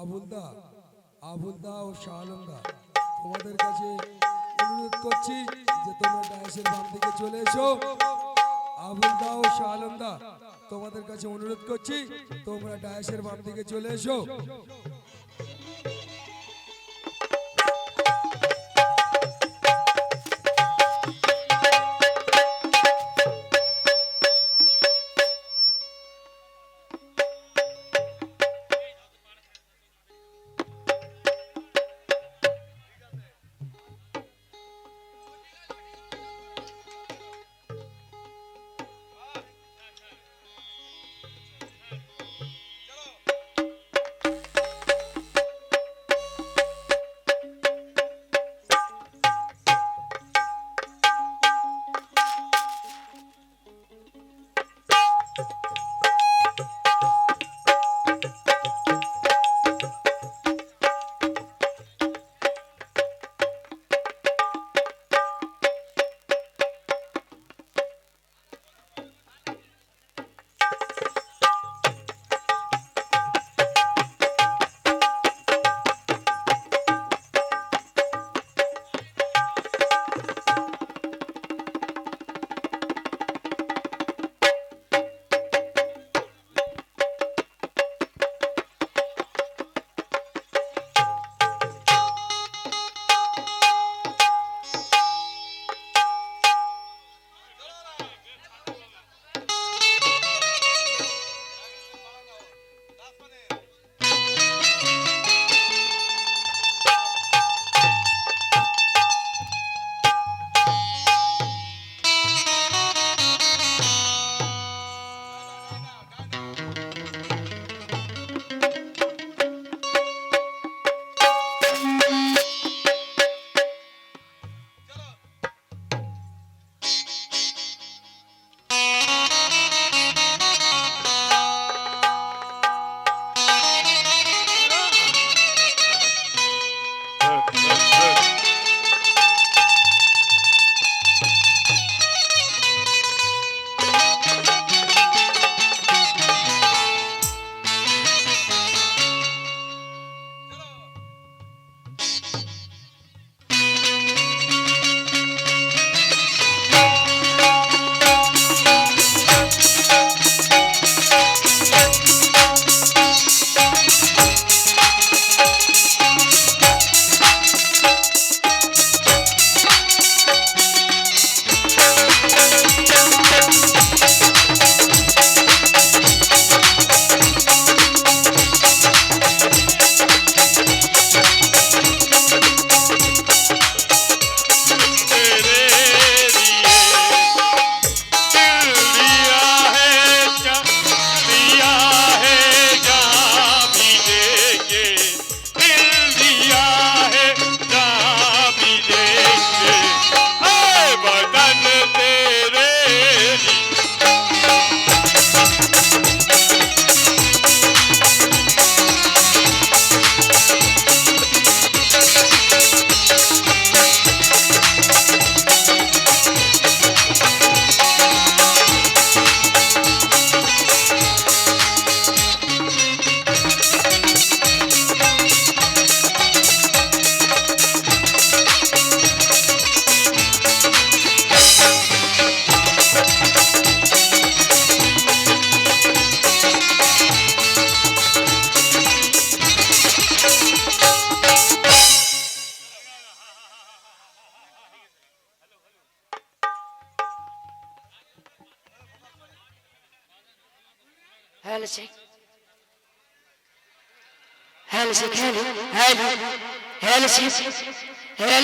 আবুলদা আবুলদা ও শাহালমদা তোমাদের কাছে অনুরোধ করছি যে তোমরা ডায়াসের বাম দিকে চলে এসো। আবুলদা ও শাহালমদা তোমাদের কাছে অনুরোধ করছি তোমরা ডায়াসের বাম দিকে চলে এসো।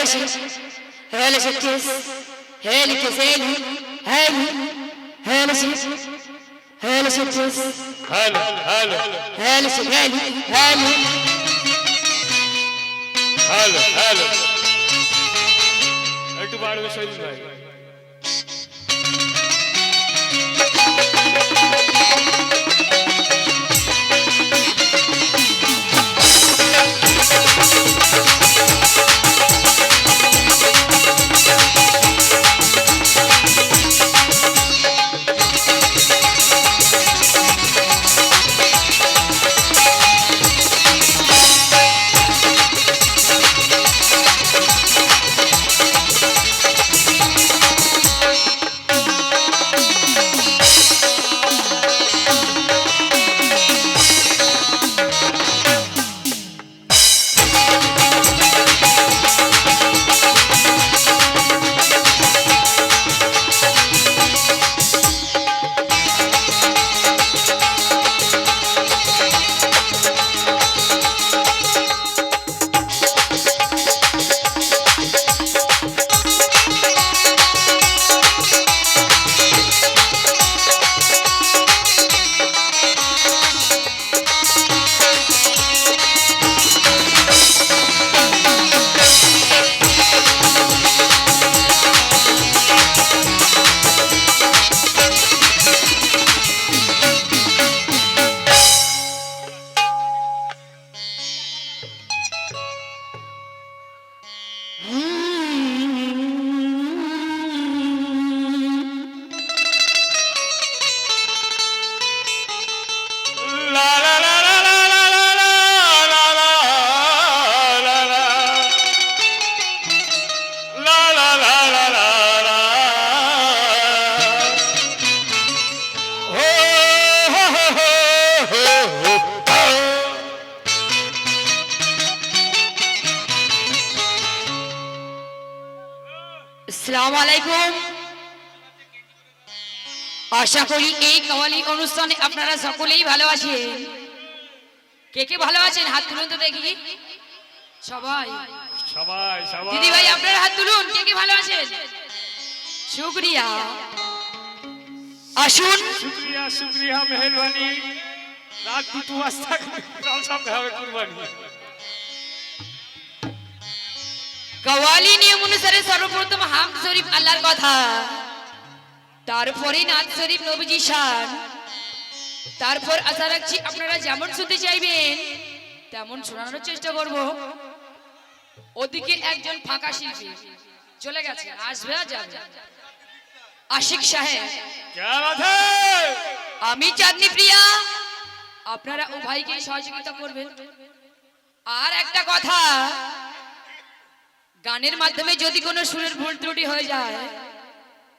ماشي هلا شكس هلا كسالي هلا هلا شكس هلا شكس هلا هلا هلا شكالي هلا هلا هلا একটু বাড়বে শহীদ ভাই আশা করি এই কাওয়ালি অনুষ্ঠানে আপনারা সকলেই ভালো আছেন। কে কে ভালো আছেন? হাত তুলুন তো দেখি। সবাই। সবাই সবাই। দিদি ভাই আপনারা হাত তুলুন। কে কে ভালো আছেন? শুক্রিয়া আসুন। শুক্রিয়া শুক্রিয়া মেহরবানি। রাত দুটো বাজতা কাল সামনে হবে কুরবানি। কওয়ালি নিয়ম অনুসারে সর্বপ্রথম হাম শরীফ আল্লাহর কথা। তারপরে নাথ শরীফ নবজি শান তারপর আশা রাখছি আপনারা যেমন শুনতে চাইবেন তেমন শোনানোর চেষ্টা করব। ওদিকে একজন ফাঁকা শিল্পী চলে গেছে আসবে আশিক সাহেব। আমি চাঁদনি প্রিয়া আপনারা ও ভাইকে সহযোগিতা করবেন। আর একটা কথা গানের মাধ্যমে যদি কোনো সুরের ভুল ত্রুটি হয়ে যায়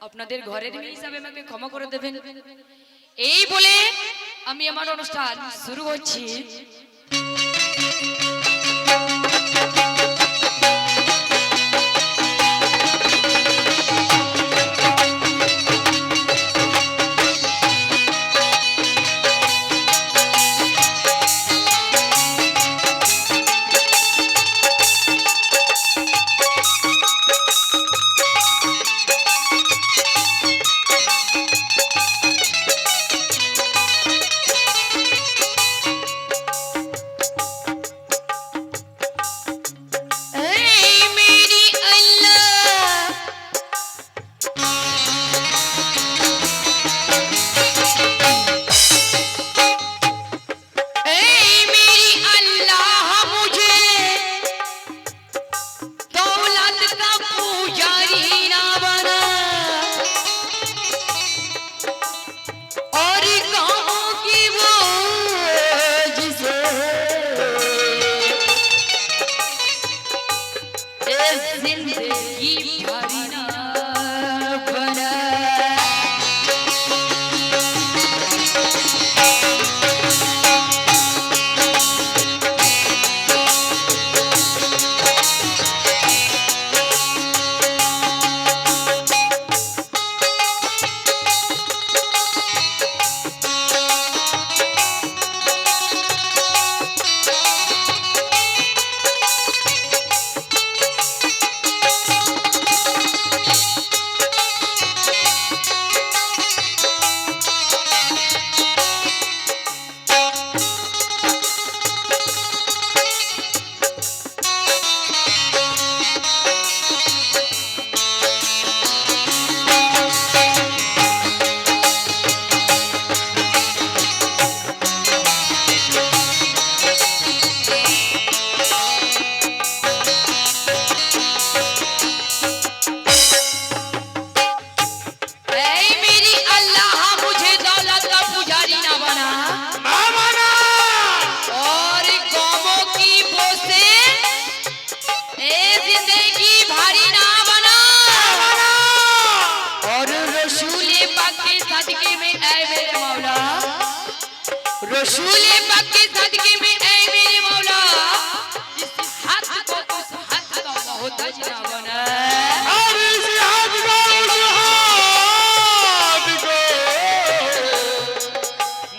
আপনাদের ঘরের মেয়ে হিসাবে আমাকে ক্ষমা করে দেবেন। এই বলে আমি আমার অনুষ্ঠান শুরু করছি।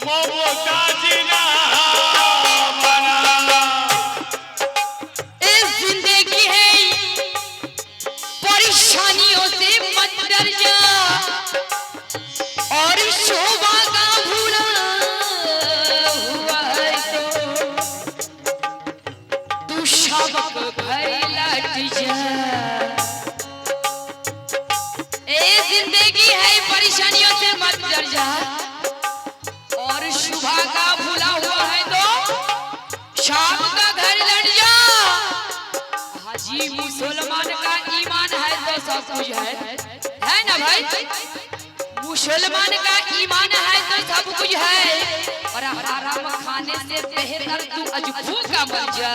vontade, né? है मुसलमान का ईमान है तो सब कुछ है। और हराम खाने से बेहतर तू अजबू का मर जा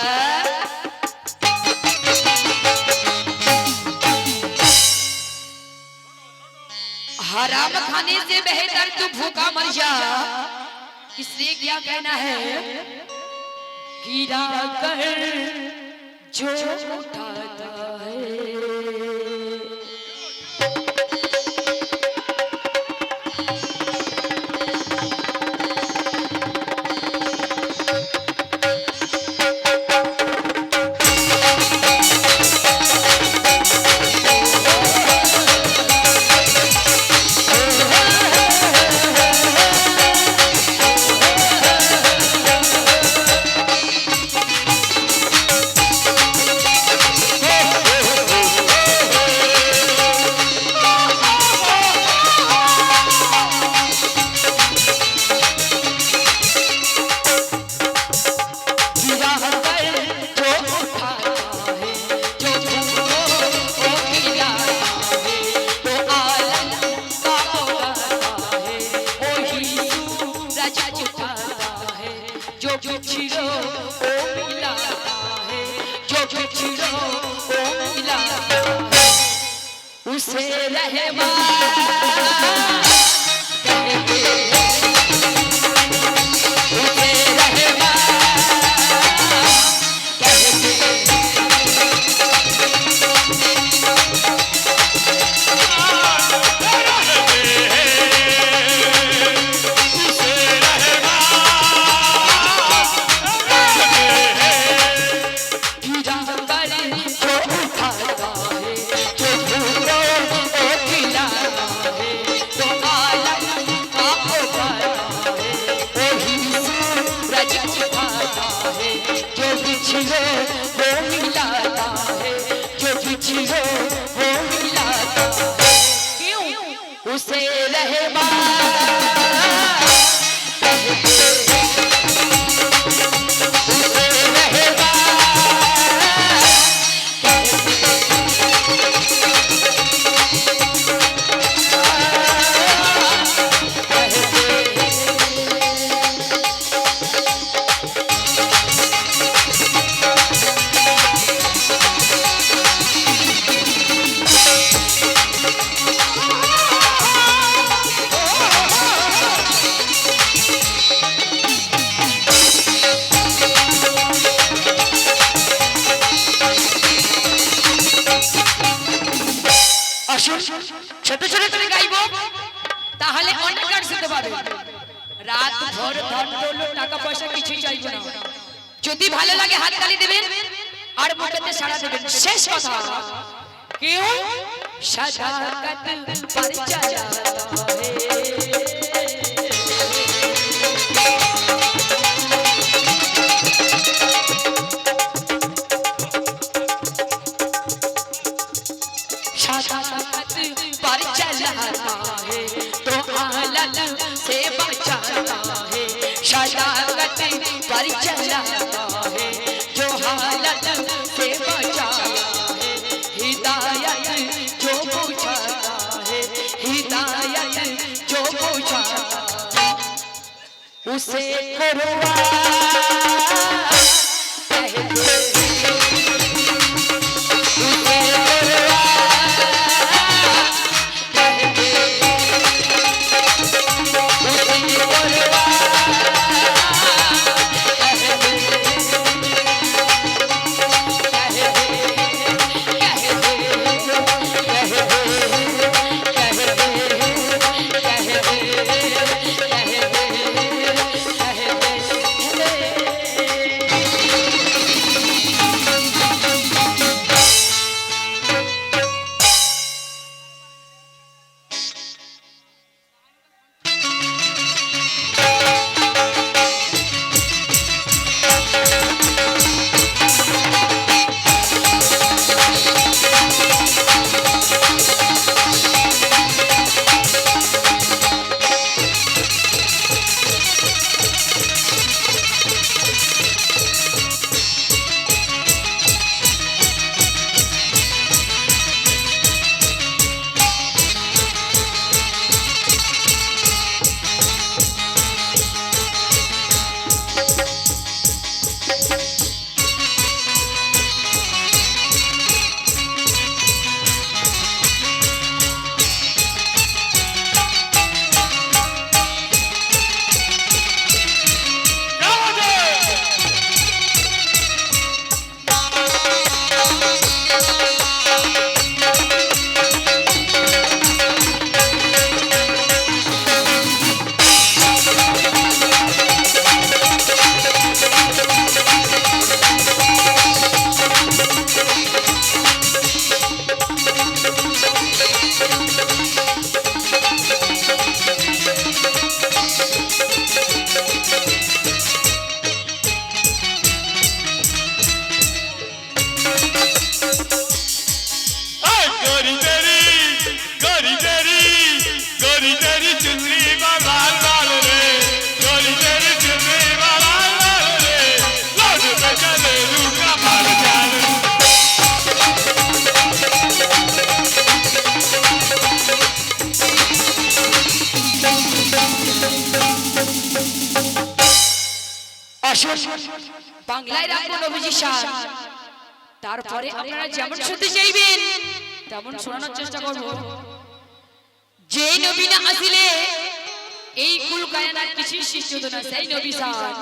हराम खाने से बेहतर तू भूखा मर जा। इसलिए क्या कहना है? गिरा कर जो उठाता আসুন ছোট ছোট করে গাইব, তাহলে অন্ধকার শুনতে পাবে রাত ভর ধন দৌলত, টাকা পয়সা কিছুই চাইব না। যদি ভালো লাগে হাত তালি দেবেন, আর মুখেতে সাড়া দেবেন। শেষ কথা। কেউ সাদা কাতল পারচা হে शरारत चला जो हालत से बचा हिदायत जो है। हिदायत जो पूछा उसे करवा আসুন। বাংলায় রাখব নবীজি শান তারপরে আপনারা যেমন শুনতে চাইবেন তেমন শোনানোর চেষ্টা করব। যে নবী না আসিলে এই কুল কায়নার কিছু শিষ্য না। সেই নবী শান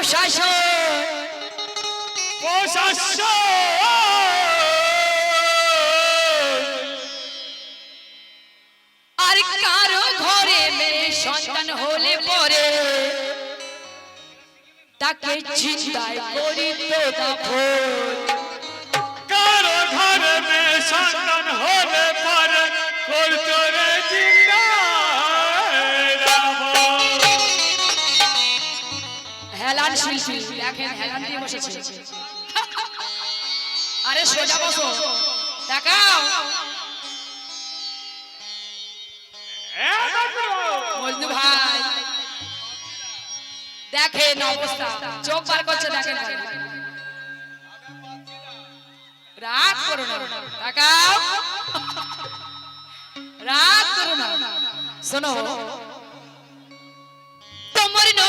প্রশাসন। আর কারও ঘরে মেয়ে সন্তান হলে পরে তাকে চিন্তায় করি কারও ঘরে মে সন্তান হলে পর করতো হেলান শিল্পী দেখেন হেলান দিয়ে বসেছে। আরে সোজা বসো। দেখাও মজনু ভাই, দেখেন অবস্থা। চোখ বার করছে, দেখেন। রাগ করো না। দেখাও রাগ করো না। শোনো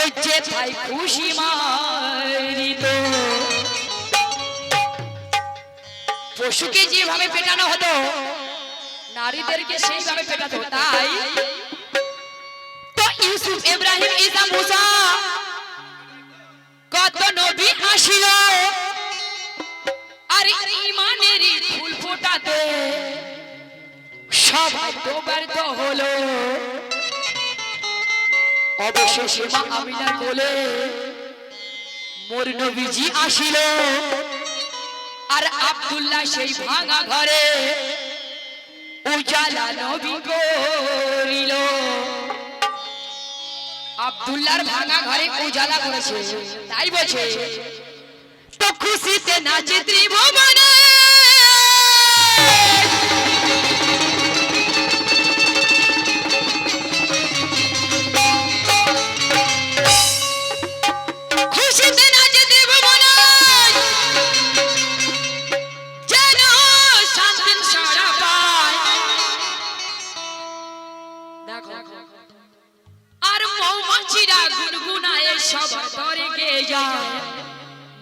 ওই ভাই খুশি মারিত পশুকে যেভাবে পেটানো হতো, নারীদেরকে সেইভাবে পেটাতো, তাই? তো ইউসুফ ইব্রাহিম ইসা মুসা কত নবী আসিল, আর ইমানের ফুল ফোটাতে সবাই তো ব্যর্থ হলো। অবশেষে মা মোর নবীজি আসিল। আর আব্দুল্লাহ সেই ভাঙা ঘরে উজালা নবী করিল। আব্দুল্লাহর ভাঙা ঘরে উজালা করেছে, তাই বলছে, তো খুশিতে নাচে ত্রিভুবনে।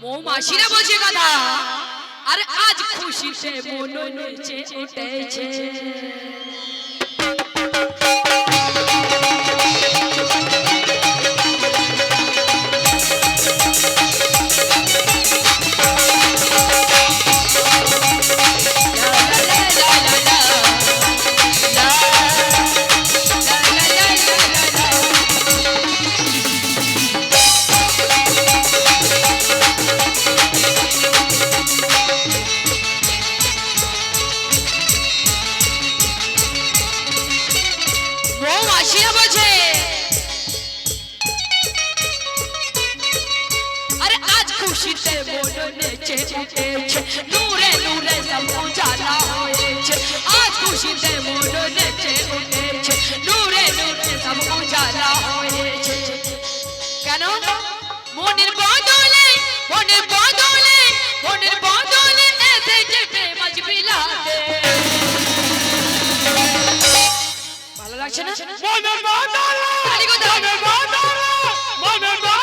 মৌমাছিরা বসে কথা। আর আজ খুশিতে মন নেচে উঠেছে। আজ খুশিতে নেচে উঠেছে নূরে নূরে সব উজালা হয়েছে আজ খুশিতে মন নেচে উঠেছে নূরে নূরে সব উজালা হয়েছে কেন? মনের বদলে মনের বদলে মনের বদলে এসেছে প্রেম আজ বিলাতে ভালো লাগছে না? মনের বাদালা? মনের বাদালা মনের বাদালা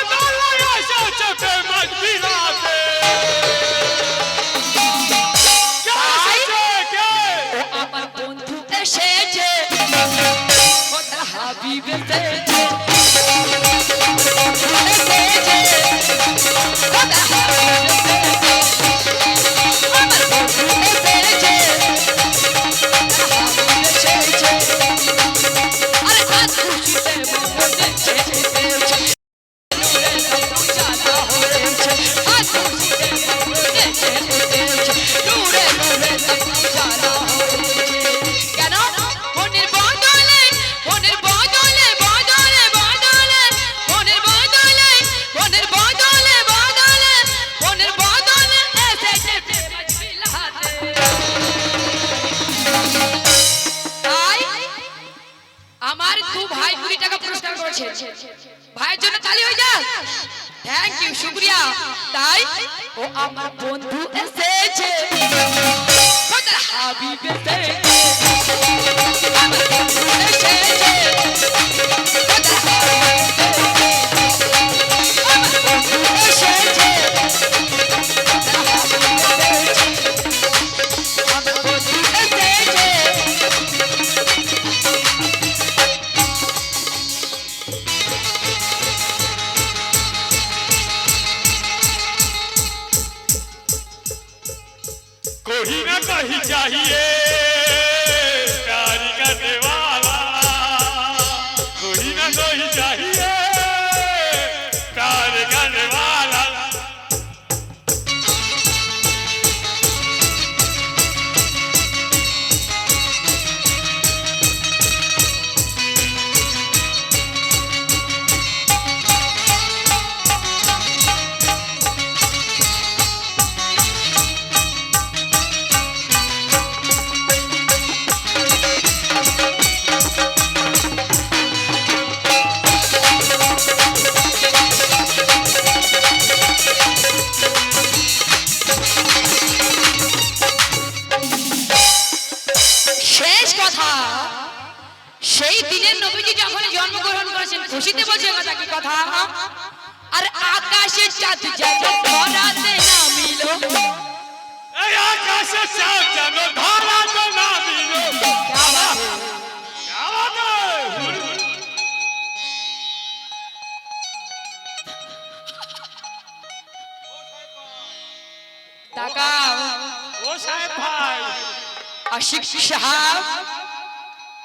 সাহাব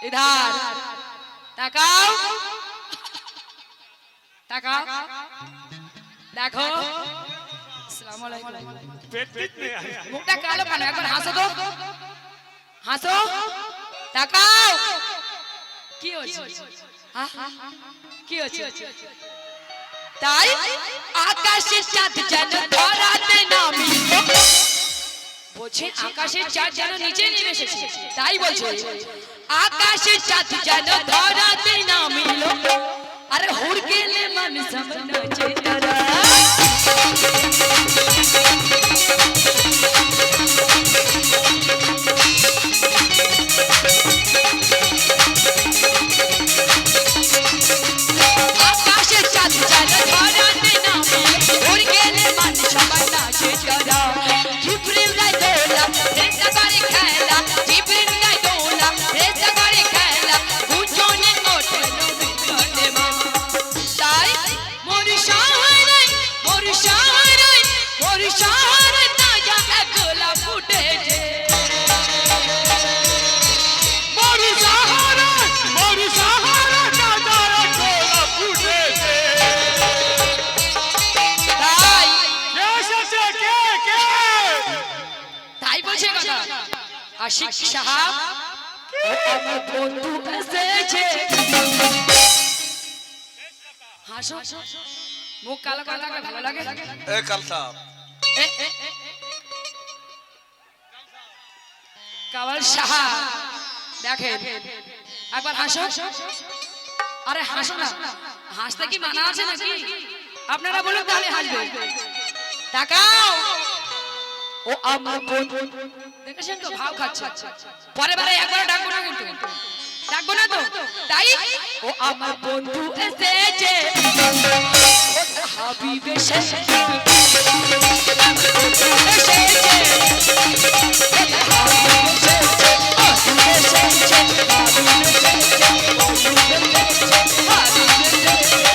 ইধার তাকাও। তাকাও। দেখো। আসসালামু আলাইকুম। মুখটা কালো কেন? এখন হাসো তো। হাসো। তাকাও। কি হচ্ছে কি হচ্ছে তাই আকাশে চাঁদ যেন ধরাতে নামিয়ে বলছে আকাশের চাঁদ যেন নিচে নেমে এসেছে। তাই বলছে আকাশের চাঁদ যেন ধরাতে নামিল আরে হুড়কেলে মানুষ নাচে তারা মুখ কালো কালো ভালো লাগে? এ কালসা কামাল সাহা। দেখেন। একবার হাসো। আরে হাসো না। হাসতে কি মানা আছে নাকি? আপনারা বলুন তাহলে হাসবে। তাকাও। ও আমার দেখেছেন তো? ভাব খাচ্ছে। পরে বারে একবার ডাকবো না কিন্তু ডাকবো না তো তাই ও আমার বন্ধু এসেছে হাবিব এসেছে Yeah.